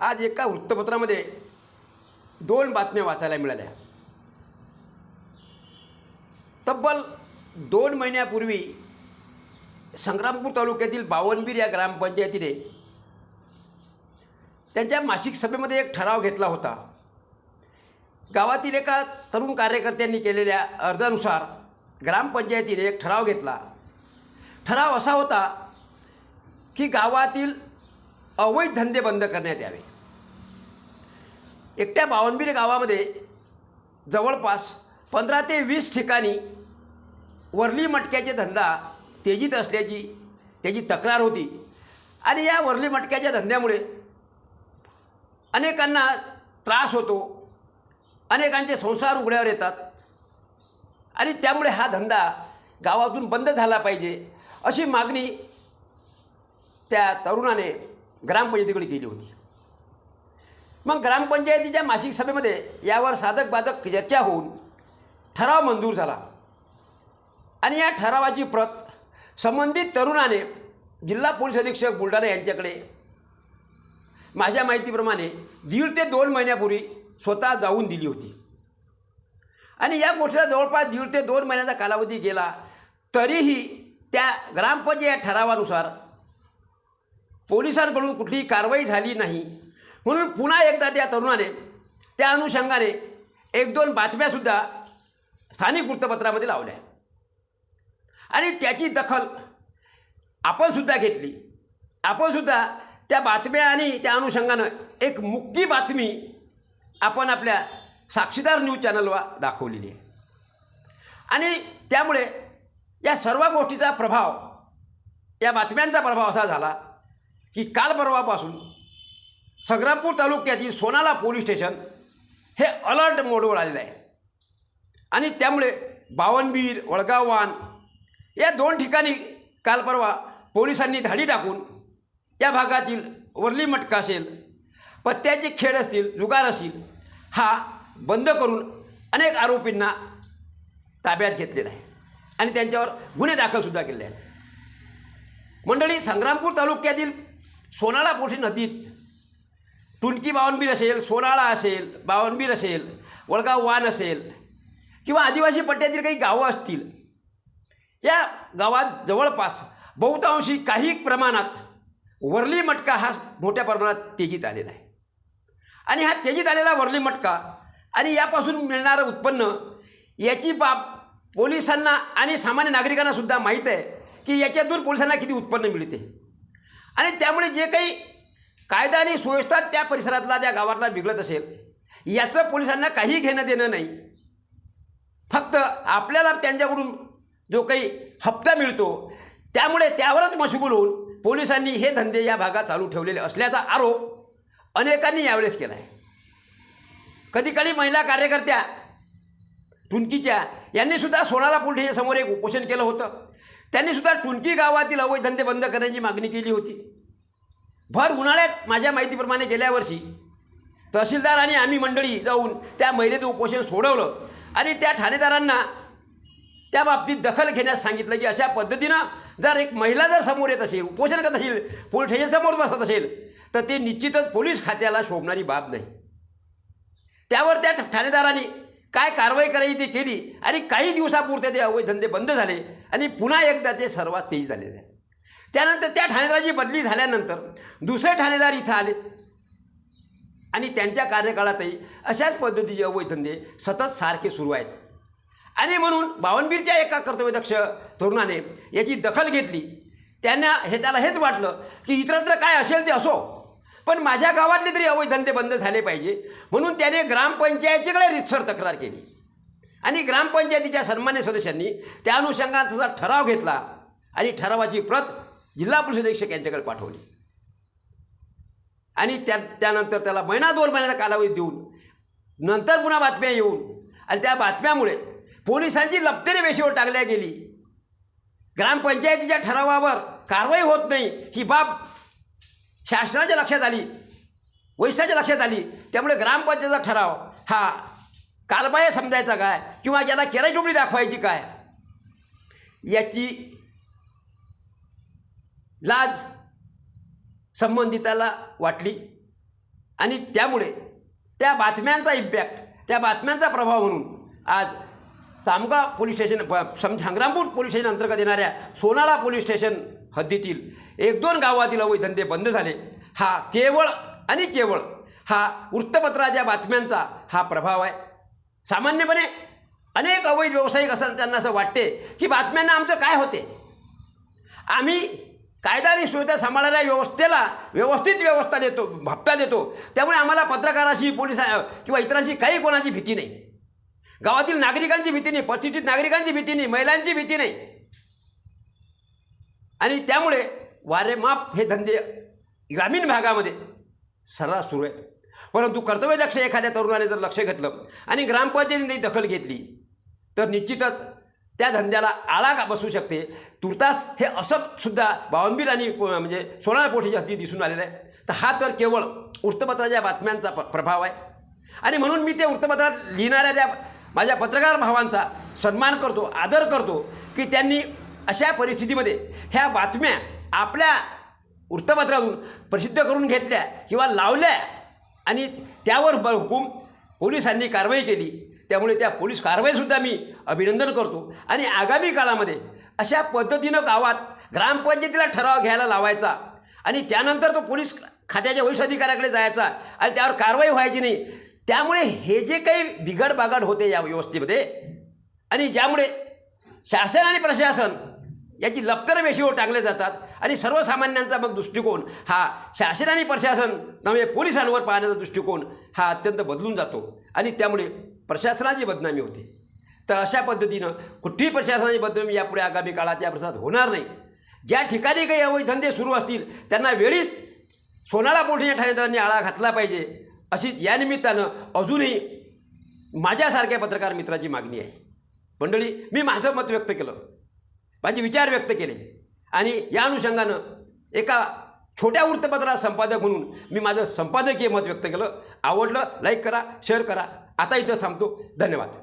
आज एका वृत्तपत्रामध्ये दोन बातम्या वाचायला मिळाल्या. तब्बल दोन महिन्यापूर्वी संग्रामपूर तालुक्यातील बावनबीर या ग्रामपंचायतीने त्यांच्या मासिक सभेमध्ये एक ठराव घेतला होता. गावातील एका तरुण कार्यकर्त्यांनी केलेल्या अर्जानुसार ग्रामपंचायतीने एक ठराव घेतला. ठराव असा होता की गावातील अवैध धंदे बंद करण्यात यावे. एकट्या बावनबीर गावामध्ये जवळपास पंधरा ते वीस ठिकाणी वरली मटक्याचे धंदा तेजीत असल्याची त्याची तक्रार होती. आणि या वरली मटक्याच्या धंद्यामुळे अनेकांना त्रास होतो. अनेकांचे संसार उघड्यावर येतात. आणि त्यामुळे हा धंदा गावातून बंद झाला पाहिजे अशी मागणी त्या तरुणाने ग्रामपंचायतीकडे केली होती. मग ग्रामपंचायतीच्या मासिक सभेमध्ये यावर साधक बाधक चर्चा होऊन ठराव मंजूर झाला. आणि या ठरावाची प्रत संबंधित तरुणाने जिल्हा पोलीस अधीक्षक बुलढाणा यांच्याकडे माझ्या माहितीप्रमाणे दीड ते दोन महिन्यापूर्वी स्वतः जाऊन दिली होती. आणि या गोष्टीला जवळपास दीड ते दोन महिन्याचा कालावधी गेला तरीही त्या ग्रामपंचायत ठरावानुसार पोलिसांकडून कुठलीही कारवाई झाली नाही. म्हणून पुन्हा एकदा त्या तरुणाने त्या अनुषंगाने एक दोन बातम्यासुद्धा स्थानिक वृत्तपत्रामध्ये लावल्या. आणि त्याची दखल आपणसुद्धा घेतली. आपणसुद्धा त्या बातम्या आणि त्या अनुषंगानं एक मुक्की बातमी आपण आपल्या साक्षीदार न्यूज चॅनलवर दाखवलेली आहे. आणि त्यामुळे या सर्व गोष्टीचा प्रभाव या बातम्यांचा प्रभाव असा झाला की काल परवापासून संग्रामपूर तालुक्यातील सोनाला पोलीस स्टेशन हे अलर्ट मोडवर आलेलं आहे. आणि त्यामुळे बावनबीर वळगाववान या दोन ठिकाणी काल परवा पोलिसांनी धाडी टाकून या भागातील वरली मटका असेल पत्त्याचे खेळ असतील जुगार असतील हा बंद करून अनेक आरोपींना ताब्यात घेतलेला आहे. आणि त्यांच्यावर गुन्हे दाखलसुद्धा केले आहेत. मंडळी संग्रामपूर तालुक्यातील सोनाळा पोठी नदीत टुणकी बावनबीर असेल सोनाळा असेल बावनबीर असेल वळगाव वान असेल किंवा आदिवासी पट्ट्यातील काही गावं असतील या गावात जवळपास बहुतांशी काही प्रमाणात वरली मटका हा मोठ्या प्रमाणात तेजीत आलेला आहे. आणि हा तेजीत आलेला वरली मटका आणि यापासून मिळणारं उत्पन्न याची बाब पोलिसांना आणि सामान्य नागरिकांनासुद्धा माहीत आहे की याच्यातून पोलिसांना किती उत्पन्न मिळते. आणि त्यामुळे जे काही कायदा आणि सुव्यवस्था त्या परिसरातला त्या गावातला बिघडत असेल याचं पोलिसांना काही घेणं देणं नाही. फक्त आपल्याला त्यांच्याकडून जो काही हप्ता मिळतो त्यामुळे त्यावरच मशगूल होऊन पोलिसांनी हे धंदे या भागात चालू ठेवलेले असल्याचा आरोप अनेकांनी यावेळेस केला आहे कधीकाळी महिला कार्यकर्त्या टुनकीच्या यांनीसुद्धा सोनाला पोलीस समोर एक उपोषण केलं होतं. त्यांनीसुद्धा टुनकी गावातील अवैध धंदे बंद करण्याची मागणी केली होती. भर उन्हाळ्यात माझ्या माहितीप्रमाणे गेल्या वर्षी तहसीलदार आणि आम्ही मंडळी जाऊन त्या महिलेचं उपोषण सोडवलं आणि त्या ठाणेदारांना त्या बाबतीत दखल घेण्यास सांगितलं की अशा पद्धतीनं जर एक महिला जर समोर येत असेल उपोषण करत असेल पोलीस स्टेशनसमोर बसत असेल तर ते निश्चितच पोलीस खात्याला शोभणारी बाब नाही. त्यावर त्या ठाणेदारांनी काय कारवाई करायची ती केली आणि काही दिवसापुरते ते अवैध धंदे बंद झाले आणि पुन्हा एकदा ते सर्वात तेज झालेले आहे त्यानंतर त्या ठाणेदाराची बदली झाल्यानंतर दुसरे ठाणेदार इथं आले. आणि त्यांच्या कार्यकाळातही अशाच पद्धतीचे अवैधंदे सतत सारखे सुरू आहेत. आणि म्हणून बावनबीरच्या एका कर्तव्यदक्ष तरुणाने याची दखल घेतली. त्यांना हे त्याला हेच वाटलं की इतरत्र काय असेल ते असो. पण माझ्या गावातले तरी अवैधंदे बंद झाले पाहिजे. म्हणून त्याने ग्रामपंचायतीकडे रितसर तक्रार केली. आणि ग्रामपंचायतीच्या सन्मान्य सदस्यांनी त्या अनुषंगाने तसा ठराव घेतला. आणि ठरावाची प्रत जिल्हा पोलीस अधीक्षक यांच्याकडे पाठवली. आणि त्या त्यानंतर त्याला महिना दोन महिन्याचा कालावधी देऊन नंतर पुन्हा बातम्या येऊन आणि त्या बातम्यामुळे पोलिसांची लपतेने वेशीवर टाकल्या गेली. ग्रामपंचायतीच्या ठरावावर कारवाई होत नाही ही बाब शासनाच्या लक्षात आली वरिष्ठाच्या लक्षात आली. त्यामुळे ग्रामपंचायतीचा ठराव हा कालबाह्य समजायचा काय किंवा याला केराई टोपली दाखवायची काय याची लाज संबंधिताला वाटली. आणि त्यामुळे त्या बातम्यांचा इम्पॅक्ट त्या बातम्यांचा प्रभाव म्हणून आज तामगा पोलीस स्टेशन प- संग्रामपूर पोलीस स्टेशन अंतर्गत येणाऱ्या सोनाळा पोलीस स्टेशन हद्दीतील एक दोन गावातील अवैध धंदे बंद झाले. हा केवळ आणि केवळ हा वृत्तपत्राच्या बातम्यांचा हा प्रभाव आहे. सामान्यपणे अनेक अवैध व्यावसायिक असताना त्यांना असं वाटते की बातम्यांना आमचं काय होते? आम्ही कायदा आणि सुविधा सांभाळणाऱ्या व्यवस्थेला व्यवस्थित व्यवस्था देतो हप्ता देतो. त्यामुळे आम्हाला पत्रकाराशी पोलिसा किंवा इतरांशी काही कोणाची भीती नाही. गावातील नागरिकांची भीती नाही प्रतिष्ठित नागरिकांची भीती नाही महिलांची भीती नाही. आणि त्यामुळे वारेमाप हे धंदे ग्रामीण भागामध्ये सर्रास सुरू आहेत. परंतु कर्तव्यदक्ष एखाद्या तरुणाने जर लक्ष घेतलं आणि ग्रामपंचायतीने दखल घेतली तर निश्चितच त्या धंद्याला आळा का बसू शकते? तुर्तास हे असं सुद्धा बावनबीर आणि प- म्हणजे सोनार पोठीच्या हद्दी दिसून आलेलं आहे. तर हा तर केवळ वृत्तपत्राच्या बातम्यांचा प प्रभाव आहे. आणि म्हणून मी ते वृत्तपत्रात लिहिणाऱ्या त्या माझ्या पत्रकार भावांचा सन्मान करतो आदर करतो की त्यांनी अशा परिस्थितीमध्ये ह्या बातम्या आपल्या वृत्तपत्रातून प्रसिद्ध करून घेतल्या किंवा लावल्या आणि त्यावर ब हुकूम पोलिसांनी कारवाई केली. त्यामुळे त्या पोलीस कारवाईसुद्धा मी अभिनंदन करतो. आणि आगामी काळामध्ये अशा पद्धतीनं गावात ग्रामपंचायतीला ठराव घ्यायला लावायचा आणि त्यानंतर तो पोलीस खात्याच्या वरिष्ठ अधिकाऱ्याकडे जायचा आणि त्यावर कारवाई व्हायची नाही. त्यामुळे हे जे काही बिघड बागड होते या व्यवस्थेमध्ये आणि ज्यामुळे शासन आणि प्रशासन याची लपतर वेशीवर टाकले जातात आणि सर्वसामान्यांचा मग दृष्टिकोन हा शासन आणि प्रशासन नव्हे पोलिसांवर पाहण्याचा दृष्टिकोन हा अत्यंत बदलून जातो. आणि त्यामुळे प्रशासनाची बदनामी होते. तर अशा पद्धतीनं कुठलीही प्रशासनाची बदनामी यापुढे आगामी काळात या प्रसाद होणार नाही. ज्या ठिकाणी काही अवैध धंदे सुरू असतील त्यांना वेळीच सोनाळा पोलीस ठाणेदारांनी आळा घातला पाहिजे. अशीच या निमित्तानं अजूनही माझ्यासारख्या पत्रकार मित्राची मागणी आहे. मंडळी मी माझं मत व्यक्त केलं. माझे विचार व्यक्त केले. आणि या अनुषंगानं एका छोट्या वृत्तपत्रात संपादक म्हणून मी माझं संपादकीय मत व्यक्त केलं. आवडलं लाईक करा शेअर करा. आता इथं थांबतो. धन्यवाद.